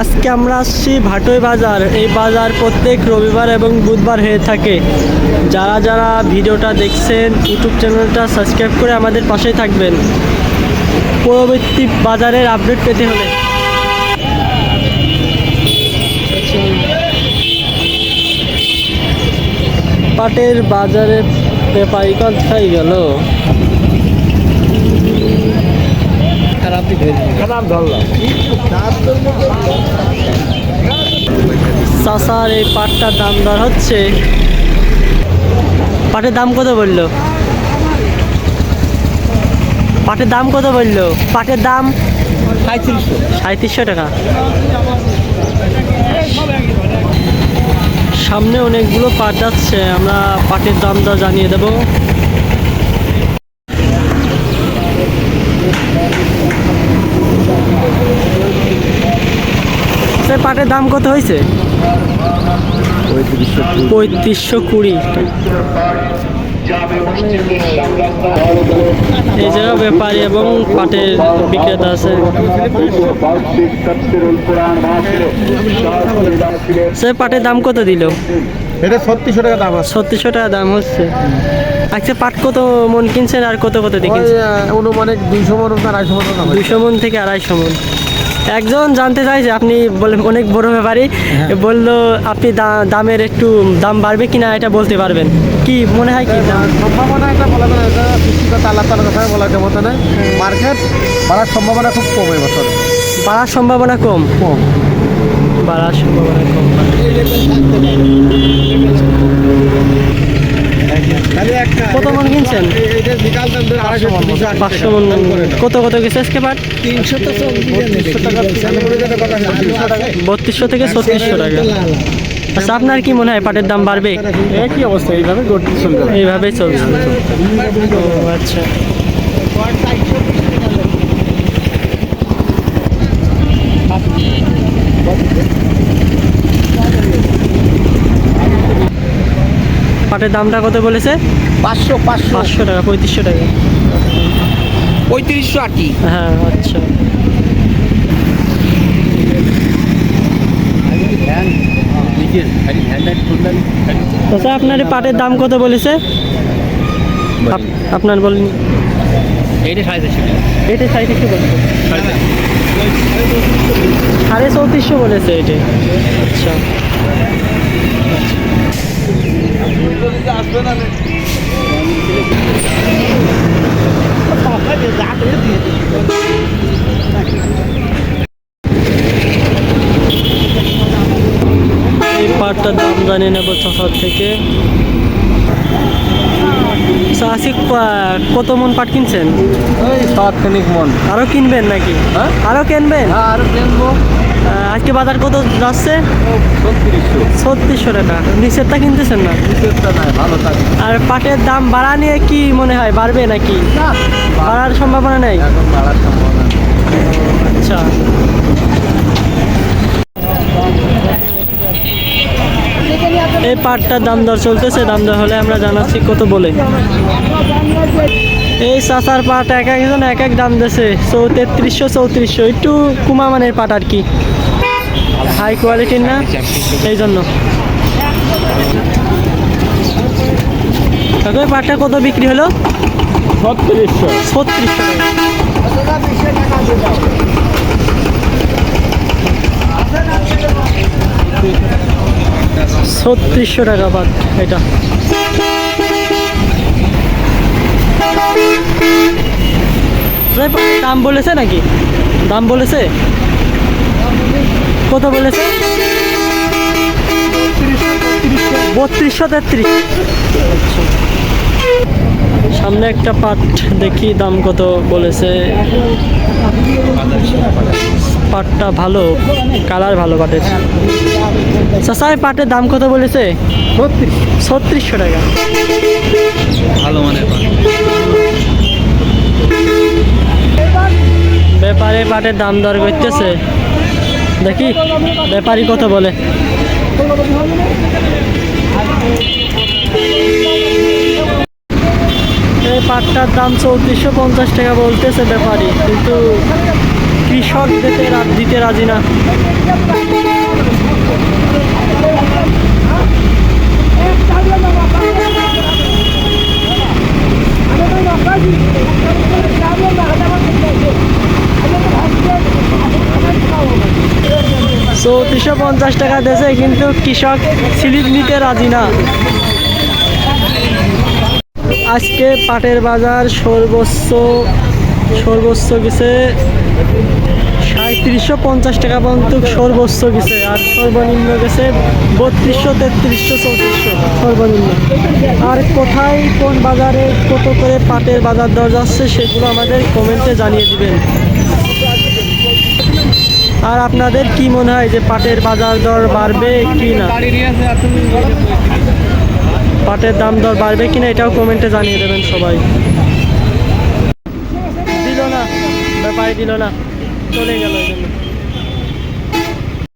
আজকে আমরা আসছি ভাটোই বাজার। এই বাজার প্রত্যেক রবিবার এবং বুধবার হয়ে থাকে। যারা যারা ভিডিওটা দেখছেন, ইউটিউব চ্যানেলটা সাবস্ক্রাইব করে আমাদের পাশেই থাকবেন। পরবর্তী বাজারের আপডেট পেতে হলে। পাটের বাজারে ব্যাপারী কোথায় গেল? খারাপ ধরলাম। চাষার এই পাটটার দাম দর হচ্ছে। পাটের দাম কত বলল? পাটের দাম কত বলল? পাটের দাম সাঁত্রিশশো সাঁত্রিশশো টাকা। সামনে অনেকগুলো পাট যাচ্ছে আমরা পাটের দাম দর জানিয়ে দেবো। পাটের দাম কত হয়েছে? পঁয়ত্রিশশো কুড়ি। এই জায়গা ব্যাপারী এবং পাটের বিক্রেতা আছে। সে পাটের দাম কত দিল? এটা ছত্রিশশো টাকা দাম আছে। ছত্রিশশো টাকা দাম হচ্ছে। আচ্ছা পাট কত মন কিনছেন আর কত কত আহ, অনুমানিক দুইশো মন আড়াইশো মন দাম দুশো মন থেকে আড়াইশো মন। একজন জানতে চাইছে আপনি বলেন অনেক বড় ব্যাপারী বলল আপনি দা- দামের একটু দাম বাড়বে কিনা এটা বলতে পারবেন। কি মনে হয় কি সম্ভাবনা এটা বলা যায় এটা সৃষ্টিকর্তা আল্লাহ তালার কথা বলা যাবে নাই। মার্কেট বাড়ার সম্ভাবনা খুব কম এবছর বাড়ার সম্ভাবনা কম? কম। বাড়ার সম্ভাবনা কম। কত মন কিনছেন। পাঁচশো মন কত কত গেছে আজকে পাট? তিনশো তো বত্রিশশো থেকে ছত্রিশশো টাকা। আচ্ছা আপনার কি মনে হয় পাটের দাম বাড়বে? একই অবস্থা এইভাবে এইভাবেই চলছে আচ্ছা। পাটের দামটা কত বলেছে? পাঁচশো পাঁচশো। পাঁচশো টাকা পঁয়ত্রিশশো টাকা। পঁয়ত্রিশশো আটি। হ্যাঁ আচ্ছা। আচ্ছা আপনার পাটের দাম কত বলেছে? আপ- আপনার বলেন। এইটা সাড়ে চারশো এটা সাঁত্রিশশো বলছে। সাড়ে চৌত্রিশশো বলেছে এটা আচ্ছা। পাটটার দাম জানিয়ে নেব ছশো থেকে। আচ্ছা, আজকে ক- কত মন পাট কিনছেন? ওই মন। আরও কিনবেন নাকি? হ্যাঁ? আরও কিনবেন? আর কিনবো। আজকে বাজার কত যাচ্ছে? ছত্রিশশো। টাকা। নিচেরটা কিনতেছেন না? ভালো থাকে। আর পাটের দাম বাড়া নিয়ে কি মনে হয় বাড়বে নাকি? না বাড়ার সম্ভাবনা নেই? এখন বাড়ার সম্ভাবনা নেই। আচ্ছা। এই পাটটার দাম দর চলতেছে দাম দর হলে আমরা জানাচ্ছি কত বলে। এই চাচার পাট এক একজন এক এক দাম দিয়েছে চৌ তেত্রিশশো চৌত্রিশশো। একটু কুমা মানের পাট আর কি। হাই কোয়ালিটির না? এই জন্য। পাটটা কত বিক্রি হলো? ছত্রিশশো। ছত্রিশশো ছত্রিশশো টাকা বাদ, এটা। দাম বলেছে নাকি? দাম বলেছে? কত বলেছে? বত্রিশশো তেত্রিশ। সামনে একটা পাট, দেখি দাম কত বলেছে। পাটটা ভালো, কালার ভালো পাটের। চাষা এই পাটের দাম কত বলেছে? ছত্রিশ। ছত্রিশশো টাকা। ভালো মানে ব্যাপারে পাটের দাম দর করতেছে। দেখি ব্যাপারী কত বলে? এই পাটটার দাম চৌত্রিশশো পঞ্চাশ টাকা বলতেছে ব্যাপারী কিন্তু কৃষক দিতে রাজি না। চৌত্রিশশো পঞ্চাশ টাকা দিয়েছে কিন্তু কৃষক স্লিপ নিতে রাজি না। আজকে পাটের বাজার সর্বোচ্চ সর্বোচ্চ গেছে সাঁত্রিশশো পঞ্চাশ টাকা পর্যন্ত সর্বোচ্চ গেছে, আর সর্বনিম্ন গেছে বত্রিশশো, তেত্রিশশো, চৌত্রিশশো, সর্বনিম্ন। আর কোথায় কোন বাজারে কত করে পাটের বাজার দর যাচ্ছে সেগুলো আমাদের কমেন্টে জানিয়ে দিবেন। আর আপনাদের কি মনে হয় যে পাটের বাজার দর বাড়বে কি না? পাটের দাম দর বাড়বে কিনা এটাও কমেন্টে জানিয়ে দেবেন সবাই। দিল না ব্যাপারে দিল না। চলে গেল এই জন্য